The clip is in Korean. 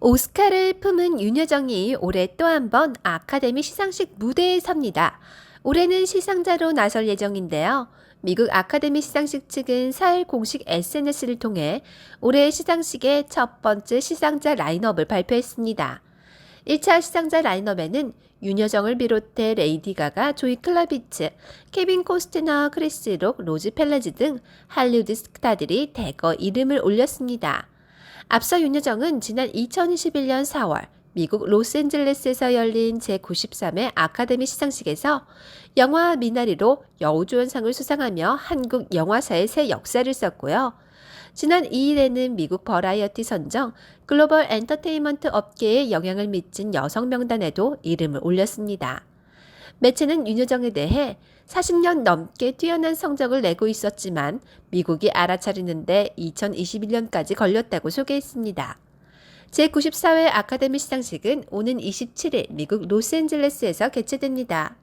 오스카를 품은 윤여정이 올해 또 한 번 아카데미 시상식 무대에 섭니다. 올해는 시상자로 나설 예정인데요. 미국 아카데미 시상식 측은 4일 공식 SNS를 통해 올해 시상식의 첫 번째 시상자 라인업을 발표했습니다. 1차 시상자 라인업에는 윤여정을 비롯해 레이디 가가, 조이 클라비츠, 케빈 코스트너, 크리스 록, 로즈 펠레즈 등 할리우드 스타들이 대거 이름을 올렸습니다. 앞서 윤여정은 지난 2021년 4월 미국 로스앤젤레스에서 열린 제93회 아카데미 시상식에서 영화 미나리로 여우조연상을 수상하며 한국 영화사의 새 역사를 썼고요. 지난 2일에는 미국 버라이어티 선정 글로벌 엔터테인먼트 업계에 영향을 미친 여성 명단에도 이름을 올렸습니다. 매체는 윤여정에 대해 40년 넘게 뛰어난 성적을 내고 있었지만 미국이 알아차리는데 2021년까지 걸렸다고 소개했습니다. 제94회 아카데미 시상식은 오는 27일 미국 로스앤젤레스에서 개최됩니다.